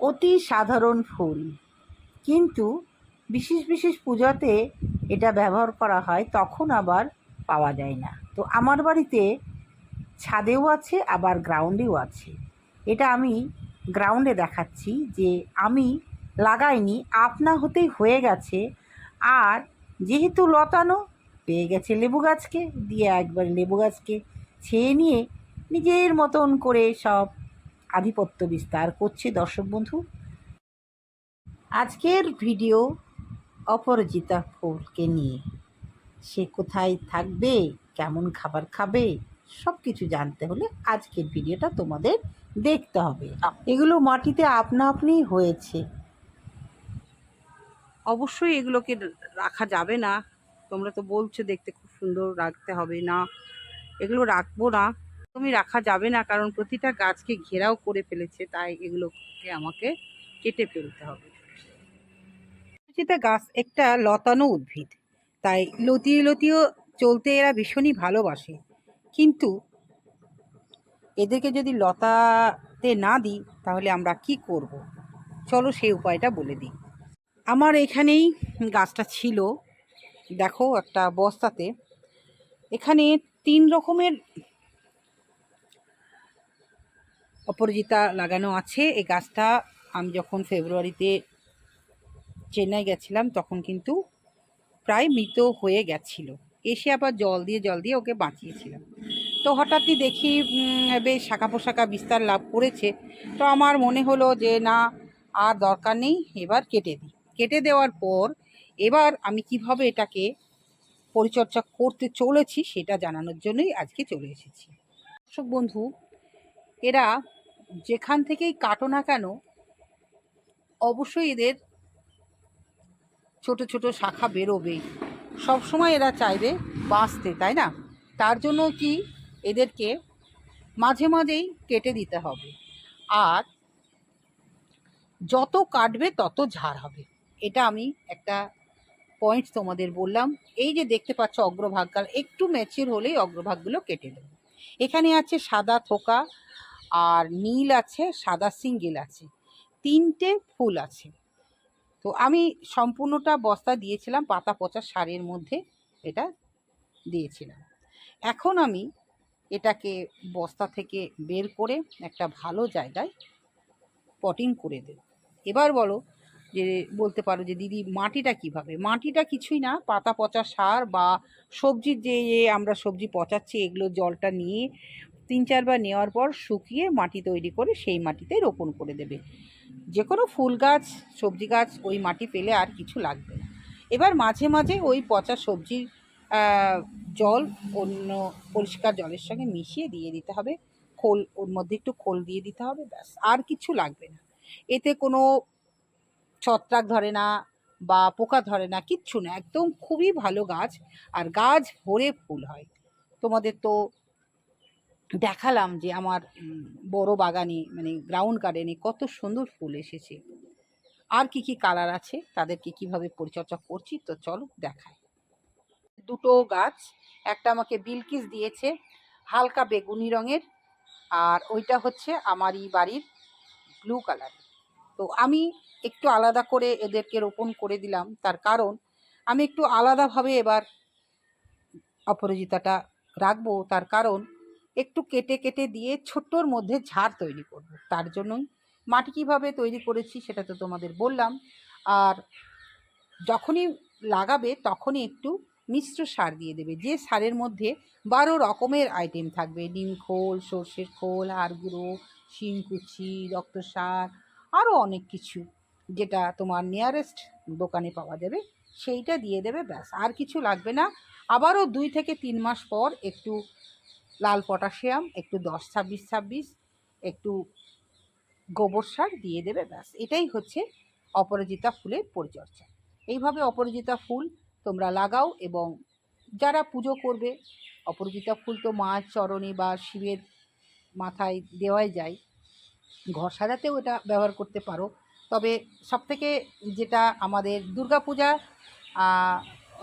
অতি সাধারণ ফুল। কিন্তু বিশেষ বিশেষ পূজাতে এটা ব্যবহার করা হয়, তখন আবার পাওয়া যায় না। তো আমার বাড়িতে ছাদেও আছে, আবার গ্রাউন্ডেও আছে। এটা আমি গ্রাউন্ডে দেখাচ্ছি যে আমি লাগাইনি আপনা হতেই হয়ে গেছে। আর যেহেতু লতানো, পেয়ে গেছে লেবু গাছকে। দিয়ে একবার লেবু গাছকে ছেয়ে নিয়ে নিজের মতন করে সব আধিপত্য বিস্তার করছে, দর্শক বন্ধু। আজকের ভিডিও অপরাজিতা ফুলকে নিয়ে। সে কোথায় থাকবে, কেমন খাবার খাবে সব কিছু জানতে হলে আজকের ভিডিওটা তোমাদের দেখতে হবে। এগুলো মাটিতে আপনা আপনি হয়েছে। অবশ্যই এগুলোকে রাখা যাবে না। তোমরা তো বলছো দেখতে খুব সুন্দর রাখতে হবে না। এগুলো রাখব না। তুমি রাখা যাবে না, কারণ প্রতিটা গাছকে ঘেরাও করে ফেলেছে, তাই এগুলোকে আমাকে কেটে ফেলতে হবে। প্রতিটা গাছ একটা লতানো উদ্ভিদ, তাই লতিয়ে লতিয়ে চলতে এরা ভীষণই ভালোবাসে। কিন্তু এদেরকে যদি লতাতে না দিই, তাহলে আমরা কি করব। চলো সেই উপায়টা বলে দিই। আমার এখানেই গাছটা ছিল, দেখো একটা বস্তাতে। এখানে তিন রকমের অপরাজিতা লাগানো আছে। এই গাছটা আমি যখন ফেব্রুয়ারিতে চেন্নাই গেছিলাম, তখন কিন্তু প্রায় মৃত হয়ে গেছিল। এসে আবার জল দিয়ে জল দিয়ে ওকে বাঁচিয়েছিলাম। তো হঠাৎই দেখি বেশ শাখা পোশাখা বিস্তার লাভ করেছে। তো আমার মনে হলো যে, না, আর দরকার নেই, এবার কেটে দিই। কেটে দেওয়ার পর এবার আমি কীভাবে এটাকে পরিচর্যা করতে চলেছি, সেটা জানানোর জন্যই আজকে চলে এসেছি। দর্শক বন্ধু এরা যেখান থেকেই কাটো না কেন, অবশ্যই এদের ছোট ছোট শাখা বেরোবেই। সবসময় এরা চাইবে বাঁচতে, তাই না? তার জন্য কি এদেরকে মাঝে মাঝেই কেটে দিতে হবে। আর যত কাটবে তত ঝাড় হবে। এটা আমি একটা পয়েন্ট তোমাদের বললাম। এই যে দেখতে পাচ্ছ অগ্রভাগকাল, একটু ম্যাচিওর হলেই অগ্রভাগগুলো কেটে দেবে। এখানে আছে সাদা থোকা আর নীল আছে, সাদা সিঙ্গেল আছে। তিনটে ফুল আছে। তো আমি সম্পূর্ণটা বস্তা দিয়েছিলাম, পাতা পচা সারের মধ্যে এটা দিয়েছিলাম। এখন আমি এটাকে বস্তা থেকে বের করে একটা ভালো জায়গায় পটিং করে দেব। এবার বলো যে, বলতে পারো যে, দিদি, মাটিটা কীভাবে? মাটিটা কিছুই না, পাতা পচা সার বা সবজির যে আমরা সবজি পচাচ্ছি, এগুলো জলটা নিয়ে তিন চারবার নেওয়ার পর শুকিয়ে মাটি তৈরি করে সেই মাটিতে রোপণ করে দেবে। যে কোনো ফুল গাছ, সবজি গাছ ওই মাটি পেলে আর কিছু লাগবে না। এবার মাঝে মাঝে ওই পচা সবজির জল অন্য পরিষ্কার জলের সঙ্গে মিশিয়ে দিয়ে দিতে হবে। খোল, ওর মধ্যে একটু খোল দিয়ে দিতে হবে, ব্যাস, আর কিছু লাগবে না। এতে কোনো ছত্রাক ধরে না বা পোকা ধরে না, কিচ্ছু না, একদম খুবই ভালো গাছ। আর গাছ ভরে ফুল হয়। তোমাদের তো দেখালাম যে আমার বড় বাগানে মানে গ্রাউন্ড গার্ডেনে কত সুন্দর ফুল এসেছে। আর কি কি কালার আছে তাদেরকে কীভাবে পরিচর্যা করছি, তো চলো দেখাই। দুটো গাছ, একটা আমাকে বিলকিস দিয়েছে হালকা বেগুনি রঙের, আর ওইটা হচ্ছে আমারই বাড়ির ব্লু কালার তো আমি একটু আলাদা করে এদেরকে রোপণ করে দিলাম, তার কারণ আমি একটু আলাদাভাবে এবার অপরাজিতাটা রাখব, তার কারণ একটু কেটে কেটে দিয়ে ছোট্টর মধ্যে ঝাড় তৈরি করব। তার জন্যই মাটি কীভাবে তৈরি করেছি সেটা তো তোমাদের বললাম। আর যখনই লাগাবে তখনই একটু মিশ্র সার দিয়ে দেবে। যে সারের মধ্যে বারো রকমের আইটেম থাকবে ডিম খোল, সর্ষের খোল হাড় গুঁড়ো রক্ত সার আরও অনেক কিছু যেটা তোমার নিয়ারেস্ট দোকানে পাওয়া যাবে, সেইটা দিয়ে দেবে ব্যাস। আর কিছু লাগবে না। আবারও দুই থেকে তিন মাস পর একটু লাল পটাশিয়াম, একটু দশ ছাব্বিশ ছাব্বিশ, একটু গোবর সার দিয়ে দেবে, ব্যাস। এটাই হচ্ছে অপরাজিতা ফুলের পরিচর্যা। এইভাবে অপরাজিতা ফুল তোমরা লাগাও এবং যারা পুজো করবে, অপরাজিতা ফুল তো মাছ, চরণে বা শিবের মাথায় দেওয়াই যায়, ঘর সাজাতেও এটা ব্যবহার করতে পারো। তবে সবথেকে যেটা আমাদের দুর্গাপূজা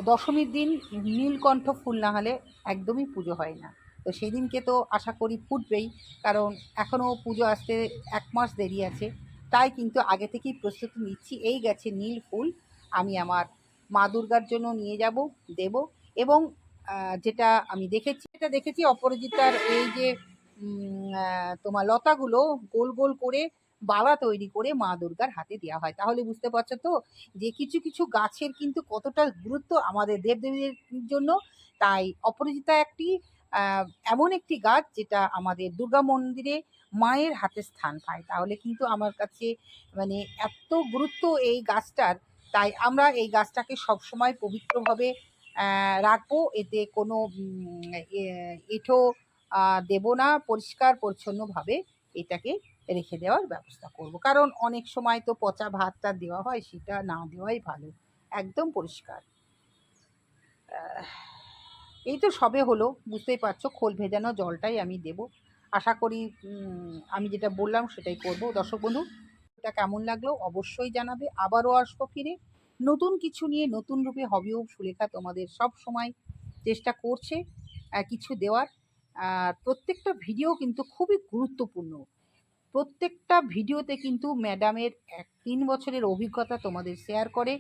দশমীর দিন নীলকণ্ঠ ফুল না হলে একদমই পুজো হয় না। তো সেই দিনকে তো আশা করি ফুটবেই, কারণ এখনও পুজো আসতে এক মাস দেরি আছে। তাই কিন্তু আগে থেকেই প্রস্তুতি নিচ্ছি, এই গেছে নীল ফুল, আমি আমার মা দুর্গার জন্য নিয়ে যাব, দেব এবং যেটা আমি দেখেছি এটা দেখেছি অপরাজিতার এই যে তোমার লতাগুলো গোল গোল করে বালা তৈরি করে মা দুর্গার হাতে দেওয়া হয়। তাহলে বুঝতে পারছ তো যে কিছু কিছু গাছের কিন্তু কতটা গুরুত্ব আমাদের দেবদেবীদের জন্য। তাই অপরাজিতা একটি এমন একটি গাছ যেটা আমাদের দুর্গা মন্দিরে মায়ের হাতে স্থান পায়। তাহলে কিন্তু আমার কাছে মানে এত গুরুত্ব এই গাছটার, তাই আমরা এই গাছটাকে সবসময় পবিত্রভাবে রাখব। এতে কোনো এঁঠো দেব না। পরিষ্কার, পরিচ্ছন্নভাবে এটাকে রেখে দেওয়ার ব্যবস্থা করব। কারণ অনেক সময় তো পচা ভাতটা দেওয়া হয়, সেটা না দেওয়াই ভালো। একদম পরিষ্কার। এই তো সবে হলো, বুঝতেই পারছ, খোল ভেজানো জলটাই আমি দেব। আশা করি আমি যেটা বললাম সেটাই করব। দর্শক বন্ধু, এটা কেমন লাগল অবশ্যই জানাবে। আবারও আসব ফিরে। নতুন কিছু নিয়ে নতুন রূপে হবিও সুলেখা তোমাদের সব সময় চেষ্টা করছে কিছু দেওয়ার। প্রত্যেকটা ভিডিও কিন্তু খুবই গুরুত্বপূর্ণ। প্রত্যেকটা ভিডিওতে কিন্তু ম্যাডামের এক তিন বছরের অভিজ্ঞতা তোমাদের শেয়ার করে।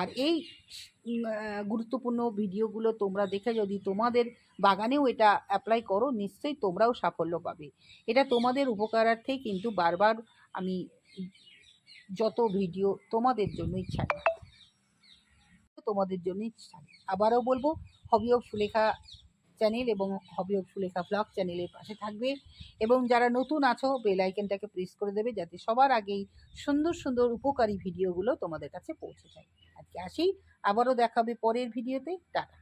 আর এই গুরুত্বপূর্ণ ভিডিওগুলো তোমরা দেখে যদি তোমাদের বাগানেও এটা অ্যাপ্লাই করো, নিশ্চয়ই তোমরাও সাফল্য পাবে। এটা তোমাদের উপকারার্থেই কিন্তু বারবার আমি যত ভিডিও তোমাদের জন্যই ছাড়ি তোমাদের জন্যই ছাড়ি আবারও বলব, হবি অফ সুলেখা চ্যানেল এবং হবি অফ সুলেখা ব্লগ চ্যানেলের পাশে থাকবে। এবং যারা নতুন আছো বেল আইকনটাকে প্রেস করে দেবে যাতে সবার আগেই সুন্দর সুন্দর উপকারী ভিডিওগুলো তোমাদের কাছে পৌঁছে যায়। আজকে আসি, আবারও দেখাবে পরের ভিডিওতে টাটা।